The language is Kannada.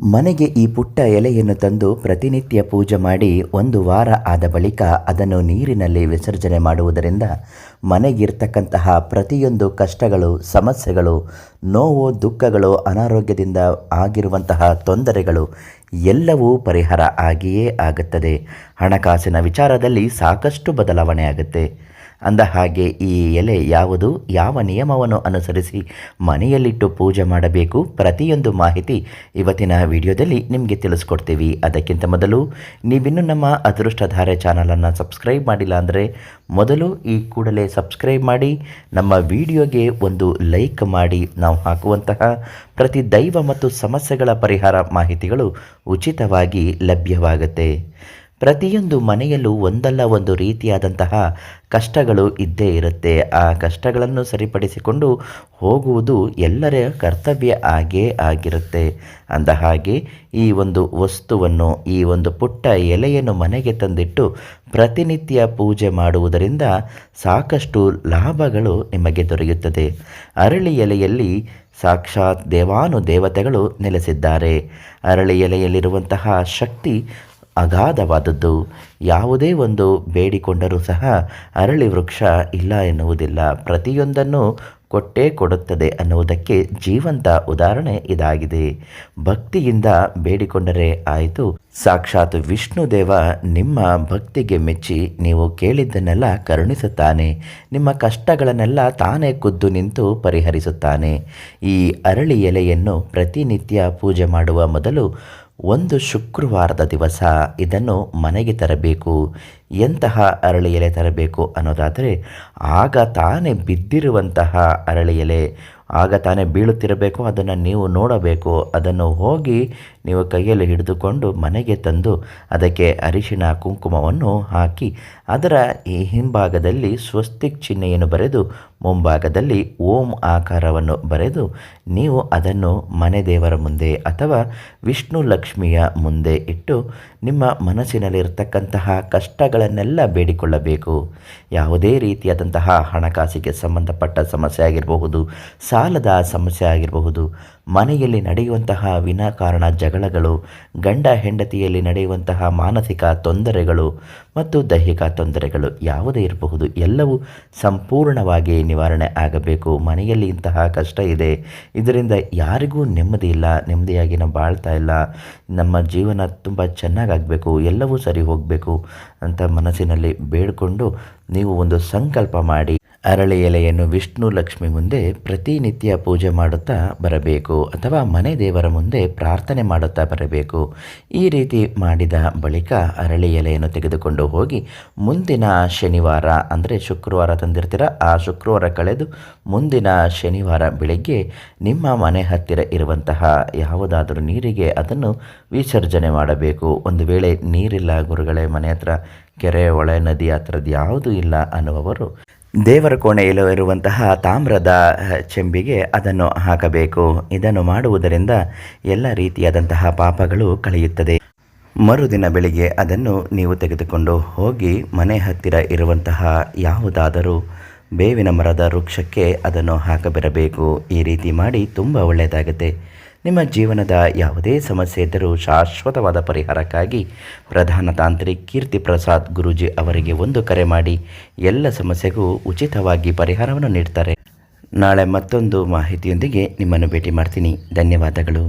ಮನೆಗೆ ಈ ಪುಟ್ಟ ಎಲೆಯನ್ನು ತಂದು ಪ್ರತಿನಿತ್ಯ ಪೂಜೆ ಮಾಡಿ ಒಂದು ವಾರ ಆದ ಬಳಿಕ ಅದನ್ನು ನೀರಿನಲ್ಲಿ ವಿಸರ್ಜನೆ ಮಾಡುವುದರಿಂದ ಮನೆಗಿರ್ತಕ್ಕಂತಹ ಪ್ರತಿಯೊಂದು ಕಷ್ಟಗಳು, ಸಮಸ್ಯೆಗಳು, ನೋವು, ದುಃಖಗಳು, ಅನಾರೋಗ್ಯದಿಂದ ಆಗಿರುವಂತಹ ತೊಂದರೆಗಳು ಎಲ್ಲವೂ ಪರಿಹಾರ ಆಗಿಯೇ ಆಗುತ್ತದೆ. ಹಣಕಾಸಿನ ವಿಚಾರದಲ್ಲಿ ಸಾಕಷ್ಟು ಬದಲಾವಣೆ ಆಗುತ್ತೆ. ಅಂದ ಹಾಗೆ ಈ ಎಲೆ ಯಾವುದು? ಯಾವ ನಿಯಮವನ್ನು ಅನುಸರಿಸಿ ಮನೆಯಲ್ಲಿಟ್ಟು ಪೂಜೆ ಮಾಡಬೇಕು? ಪ್ರತಿಯೊಂದು ಮಾಹಿತಿ ಇವತ್ತಿನ ವಿಡಿಯೋದಲ್ಲಿ ನಿಮಗೆ ತಿಳಿಸ್ಕೊಡ್ತೀವಿ. ಅದಕ್ಕಿಂತ ಮೊದಲು ನೀವಿನ್ನೂ ನಮ್ಮ ಅದೃಷ್ಟಧಾರೆ ಚಾನಲನ್ನು ಸಬ್ಸ್ಕ್ರೈಬ್ ಮಾಡಿಲ್ಲ ಅಂದರೆ ಮೊದಲು ಈ ಕೂಡಲೇ ಸಬ್ಸ್ಕ್ರೈಬ್ ಮಾಡಿ, ನಮ್ಮ ವಿಡಿಯೋಗೆ ಒಂದು ಲೈಕ್ ಮಾಡಿ. ನಾವು ಹಾಕುವಂತಹ ಪ್ರತಿ ದೈವ ಮತ್ತು ಸಮಸ್ಯೆಗಳ ಪರಿಹಾರ ಮಾಹಿತಿಗಳು ಉಚಿತವಾಗಿ ಲಭ್ಯವಾಗುತ್ತೆ. ಪ್ರತಿಯೊಂದು ಮನೆಯಲ್ಲೂ ಒಂದಲ್ಲ ಒಂದು ರೀತಿಯಾದಂತಹ ಕಷ್ಟಗಳು ಇದ್ದೇ ಇರುತ್ತೆ. ಆ ಕಷ್ಟಗಳನ್ನು ಸರಿಪಡಿಸಿಕೊಂಡು ಹೋಗುವುದು ಎಲ್ಲರ ಕರ್ತವ್ಯ ಆಗೇ ಆಗಿರುತ್ತೆ. ಅಂದ ಹಾಗೆ ಈ ಒಂದು ವಸ್ತುವನ್ನು, ಈ ಒಂದು ಪುಟ್ಟ ಎಲೆಯನ್ನು ಮನೆಗೆ ತಂದಿಟ್ಟು ಪ್ರತಿನಿತ್ಯ ಪೂಜೆ ಮಾಡುವುದರಿಂದ ಸಾಕಷ್ಟು ಲಾಭಗಳು ನಿಮಗೆ ದೊರೆಯುತ್ತದೆ. ಅರಳಿ ಎಲೆಯಲ್ಲಿ ಸಾಕ್ಷಾತ್ ದೇವಾನು ದೇವತೆಗಳು ನೆಲೆಸಿದ್ದಾರೆ. ಅರಳಿ ಎಲೆಯಲ್ಲಿರುವಂತಹ ಶಕ್ತಿ ಅಗಾಧವಾದದ್ದು. ಯಾವುದೇ ಒಂದು ಬೇಡಿಕೊಂಡರೂ ಸಹ ಅರಳಿ ವೃಕ್ಷ ಇಲ್ಲ ಎನ್ನುವುದಿಲ್ಲ. ಪ್ರತಿಯೊಂದನ್ನು ಕೊಟ್ಟೇ ಕೊಡುತ್ತದೆ ಅನ್ನುವುದಕ್ಕೆ ಜೀವಂತ ಉದಾಹರಣೆ ಇದಾಗಿದೆ. ಭಕ್ತಿಯಿಂದ ಬೇಡಿಕೊಂಡರೆ ಆಯಿತು. ಸಾಕ್ಷಾತ್ ವಿಷ್ಣು ದೇವ ನಿಮ್ಮ ಭಕ್ತಿಗೆ ಮೆಚ್ಚಿ ನೀವು ಕೇಳಿದ್ದನ್ನೆಲ್ಲ ಕರುಣಿಸುತ್ತಾನೆ. ನಿಮ್ಮ ಕಷ್ಟಗಳನ್ನೆಲ್ಲ ತಾನೇ ಖುದ್ದು ನಿಂತು ಪರಿಹರಿಸುತ್ತಾನೆ. ಈ ಅರಳಿ ಎಲೆಯನ್ನು ಪ್ರತಿನಿತ್ಯ ಪೂಜೆ ಮಾಡುವ ಮೊದಲು ಒಂದು ಶುಕ್ರವಾರದ ದಿವಸ ಇದನ್ನು ಮನೆಗೆ ತರಬೇಕು, ಎಂತಹ ಅರಳಿ ಎಲೆ ತರಬೇಕು ಅನ್ನೋದಾದರೆ ಆಗ ತಾನೇ ಬಿದ್ದಿರುವಂತಹ ಅರಳಿ ಎಲೆ, ಆಗ ತಾನೇ ಬೀಳುತ್ತಿರಬೇಕು, ಅದನ್ನು ನೀವು ನೋಡಬೇಕು, ಅದನ್ನು ಹೋಗಿ ನೀವು ಕೈಯಲ್ಲಿ ಹಿಡಿದುಕೊಂಡು ಮನೆಗೆ ತಂದು ಅದಕ್ಕೆ ಅರಿಶಿಣ ಕುಂಕುಮವನ್ನು ಹಾಕಿ, ಅದರ ಈ ಹಿಂಭಾಗದಲ್ಲಿ ಸ್ವಸ್ತಿಕ್ ಚಿಹ್ನೆಯನ್ನು ಬರೆದು, ಮುಂಭಾಗದಲ್ಲಿ ಓಂ ಆಕಾರವನ್ನು ಬರೆದು, ನೀವು ಅದನ್ನು ಮನೆ ದೇವರ ಮುಂದೆ ಅಥವಾ ವಿಷ್ಣು ಲಕ್ಷ್ಮಿಯ ಮುಂದೆ ಇಟ್ಟು ನಿಮ್ಮ ಮನಸ್ಸಿನಲ್ಲಿರ್ತಕ್ಕಂತಹ ಕಷ್ಟಗಳನ್ನೆಲ್ಲ ಬೇಡಿಕೊಳ್ಳಬೇಕು. ಯಾವುದೇ ರೀತಿಯಾದಂತಹ ಹಣಕಾಸಿಗೆ ಸಂಬಂಧಪಟ್ಟ ಸಮಸ್ಯೆ ಆಗಿರಬಹುದು, ಸಾಲದ ಸಮಸ್ಯೆ ಆಗಿರಬಹುದು ಮನೆಯಲ್ಲಿ ನಡೆಯುವಂತಹ ವಿನಾಕಾರಣ ಜಗಳಗಳು, ಗಂಡ ಹೆಂಡತಿಯಲ್ಲಿ ನಡೆಯುವಂತಹ ಮಾನಸಿಕ ತೊಂದರೆಗಳು ಮತ್ತು ದೈಹಿಕ ತೊಂದರೆಗಳು ಯಾವುದೇ ಇರಬಹುದು, ಎಲ್ಲವೂ ಸಂಪೂರ್ಣವಾಗಿ ನಿವಾರಣೆ ಆಗಬೇಕು. ಮನೆಯಲ್ಲಿ ಇಂತಹ ಕಷ್ಟ ಇದೆ. ಇದರಿಂದ ಯಾರಿಗೂ ನೆಮ್ಮದಿ ಇಲ್ಲ, ನೆಮ್ಮದಿಯಾಗಿ ನಾವು ಬಾಳ್ತಾ ಇಲ್ಲ. ನಮ್ಮ ಜೀವನ ತುಂಬ ಚೆನ್ನಾಗಾಗಬೇಕು ಎಲ್ಲವೂ ಸರಿ ಹೋಗಬೇಕು ಅಂತ ಮನಸ್ಸಿನಲ್ಲಿ ಬೇಡಿಕೊಂಡು ನೀವು ಒಂದು ಸಂಕಲ್ಪ ಮಾಡಿ ಅರಳಿ ಎಲೆಯನ್ನು ವಿಷ್ಣು ಲಕ್ಷ್ಮಿ ಮುಂದೆ ಪ್ರತಿನಿತ್ಯ ಪೂಜೆ ಮಾಡುತ್ತಾ ಬರಬೇಕು ಅಥವಾ ಮನೆ ದೇವರ ಮುಂದೆ ಪ್ರಾರ್ಥನೆ ಮಾಡುತ್ತಾ ಬರಬೇಕು. ಈ ರೀತಿ ಮಾಡಿದ ಬಳಿಕ ಅರಳಿ ಎಲೆಯನ್ನು ತೆಗೆದುಕೊಂಡು ಹೋಗಿ ಮುಂದಿನ ಶನಿವಾರ, ಅಂದರೆ ಶುಕ್ರವಾರ ತಂದಿರ್ತೀರ, ಆ ಶುಕ್ರವಾರ ಕಳೆದು ಮುಂದಿನ ಶನಿವಾರ ಬೆಳಗ್ಗೆ ನಿಮ್ಮ ಮನೆ ಹತ್ತಿರ ಇರುವಂತಹ ಯಾವುದಾದರೂ ನೀರಿಗೆ ಅದನ್ನು ವಿಸರ್ಜನೆ ಮಾಡಬೇಕು. ಒಂದು ವೇಳೆ ನೀರಿಲ್ಲ, ಗುರುಗಳೇ, ಮನೆ ಹತ್ರ, ಕೆರೆ, ಹೊಳೆ, ನದಿ ಆ ಥರದ್ದು ಯಾವುದೂ ಇಲ್ಲ ಅನ್ನುವವರು ದೇವರ ಕೋಣೆಯಲ್ಲಿ ಇರುವಂತಹ ತಾಮ್ರದ ಚೆಂಬಿಗೆ ಅದನ್ನು ಹಾಕಬೇಕು. ಇದನ್ನು ಮಾಡುವುದರಿಂದ ಎಲ್ಲ ರೀತಿಯಾದಂತಹ ಪಾಪಗಳು ಕಳೆಯುತ್ತದೆ. ಮರುದಿನ ಬೆಳಿಗ್ಗೆ ಅದನ್ನು ನೀವು ತೆಗೆದುಕೊಂಡು ಹೋಗಿ ಮನೆ ಹತ್ತಿರ ಇರುವಂತಹ ಯಾವುದಾದರೂ ಬೇವಿನ ಮರದ ವೃಕ್ಷಕ್ಕೆ ಅದನ್ನು ಹಾಕಬಿರಬೇಕು ಈ ರೀತಿ ಮಾಡಿ ತುಂಬ ಒಳ್ಳೆಯದಾಗುತ್ತೆ. ನಿಮ್ಮ ಜೀವನದ ಯಾವುದೇ ಸಮಸ್ಯೆ ಇದ್ದರೂ ಶಾಶ್ವತವಾದ ಪರಿಹಾರಕ್ಕಾಗಿ ಪ್ರಧಾನ ತಾಂತ್ರಿಕ್ ಕೀರ್ತಿ ಪ್ರಸಾದ್ ಗುರೂಜಿ ಅವರಿಗೆ ಒಂದು ಕರೆ ಮಾಡಿ ಎಲ್ಲ ಸಮಸ್ಯೆಗೂ ಉಚಿತವಾಗಿ ಪರಿಹಾರವನ್ನು ನೀಡ್ತಾರೆ. ನಾಳೆ ಮತ್ತೊಂದು ಮಾಹಿತಿಯೊಂದಿಗೆ ನಿಮ್ಮನ್ನು ಭೇಟಿ ಮಾಡ್ತೀನಿ. ಧನ್ಯವಾದಗಳು.